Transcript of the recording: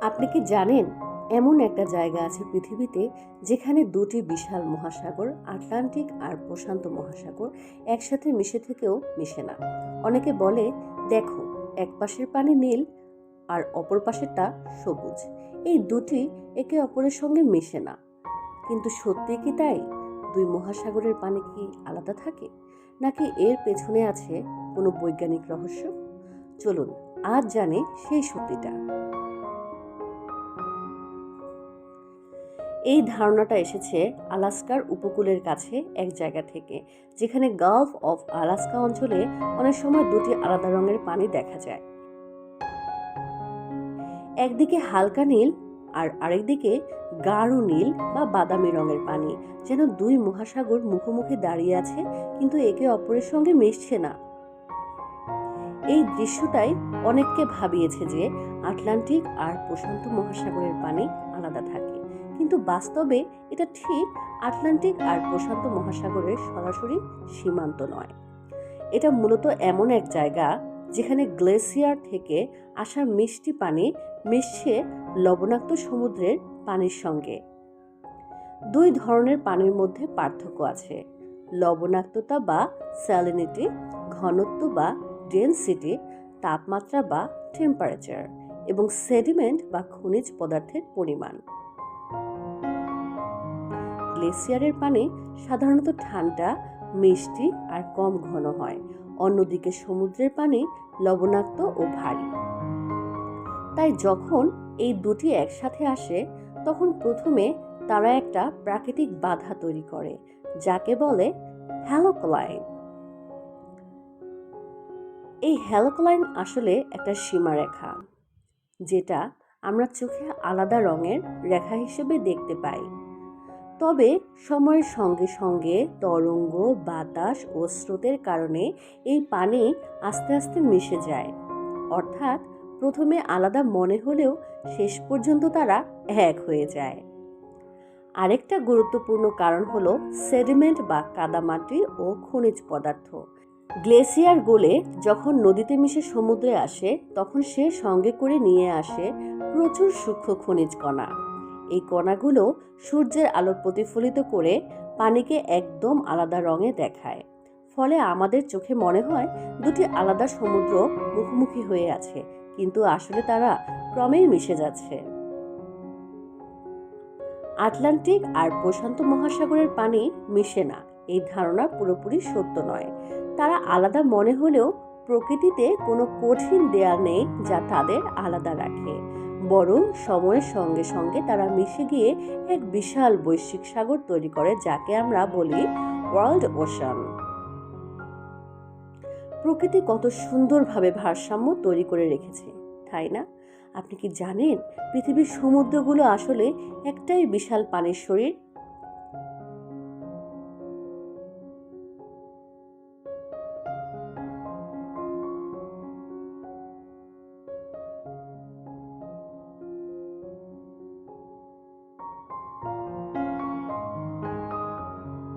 আপনি কি জানেন, এমন একটা জায়গা আছে পৃথিবীতে যেখানে দুটি বিশাল মহাসাগর, আটলান্টিক আর প্রশান্ত মহাসাগর, একসাথে মিশে থেকেও মিশে না। অনেকে বলে, দেখো, এক পাশের পানি নীল আর অপর পাশেরটা সবুজ। এই দুটি একে অপরের সঙ্গে মেশে না। কিন্তু সত্যি কি তাই? দুই মহাসাগরের পানি কি আলাদা থাকে? নাকি এর পেছনে আছে কোনো বৈজ্ঞানিক রহস্য? চলুন, আজ জানে সেই সত্যিটা। এই ধারণাটা এসেছে আলাস্কার উপকূলের কাছে এক জায়গা থেকে, যেখানে গালফ অফ আলাস্কা অঞ্চলে অনেক সময় দুটি আলাদা রঙের পানি দেখা যায়। একদিকে হালকা নীল আর আরেকদিকে গাঢ় নীল বা বাদামি রঙের পানি, যেন দুই মহাসাগর মুখোমুখি দাঁড়িয়ে আছে, কিন্তু একে অপরের সঙ্গে মিশছে না। এই দৃশ্যটাই অনেককে ভাবিয়েছে যে আটলান্টিক আর প্রশান্ত মহাসাগরের পানি আলাদা থাকে। কিন্তু বাস্তবে এটা ঠিক আটলান্টিক আর প্রশান্ত মহাসাগরের সরাসরি সীমান্ত নয়। এটা মূলত এমন এক জায়গা যেখানে গ্লেসিয়ার থেকে আসা মিষ্টি পানি মিশছে লবণাক্ত সমুদ্রের পানির সঙ্গে। দুই ধরনের পানির মধ্যে পার্থক্য আছে, লবণাক্ততা বা স্যালিনিটি ঘনত্ব বা ডেনসিটি তাপমাত্রা বা টেম্পারেচার এবং সেডিমেন্ট বা খনিজ পদার্থের পরিমাণ। গ্লেসিয়ারের পানি সাধারণত ঠান্ডা, মিষ্টি আর কম ঘন হয়। অন্যদিকে সমুদ্রের পানি লবণাক্ত ও ভারী। তাই যখন এই দুটি একসাথে আসে, তখন প্রথমে তারা একটা প্রাকৃতিক বাধা তৈরি করে, যাকে বলে হ্যালোকলাইন। এই হ্যালোকলাইন আসলে একটা সীমারেখা, যেটা আমরা চোখে আলাদা রঙের রেখা হিসেবে দেখতে পাই। তবে সময়ের সঙ্গে সঙ্গে তরঙ্গ, বাতাস ও স্রোতের কারণে এই পানি আস্তে আস্তে মিশে যায়। অর্থাৎ প্রথমে আলাদা মনে হলেও শেষ পর্যন্ত তারা এক হয়ে যায়। আরেকটা গুরুত্বপূর্ণ কারণ হলো সেডিমেন্ট বা কাদামাটি ও খনিজ পদার্থ। গ্লেসিয়ার গলে যখন নদীতে মিশে সমুদ্রে আসে, তখন সে সঙ্গে করে নিয়ে আসে প্রচুর সূক্ষ্ম খনিজ কণা। এই কণাগুলো সূর্যের আলো প্রতিফলিত করে পানিকে একদম আলাদা রঙে দেখায়। ফলে আমাদের চোখে মনে হয় দুটি আলাদা সমুদ্র মুখোমুখি হয়ে আছে, কিন্তু আসলে তারা ক্রমেই মিশে যাচ্ছে। আটলান্টিক আর প্রশান্ত মহাসাগরের পানি মিশে না, এই ধারণা পুরোপুরি সত্য নয়। তারা আলাদা মনে হলেও প্রকৃতিতে কোনো কঠিন দেয়াল নেই যা তাদের আলাদা রাখে। বরং সময়ের সঙ্গে সঙ্গে তারা মিশে গিয়ে এক বিশাল বৈশ্বিক সাগর তৈরি করে, যাকে আমরা বলি ওয়ার্ল্ড ওশান। প্রকৃতি কত সুন্দরভাবে ভারসাম্য তৈরি করে রেখেছে, তাই না? আপনি কি জানেন পৃথিবীর সমুদ্রগুলো আসলে একটাই বিশাল পানির শরীর?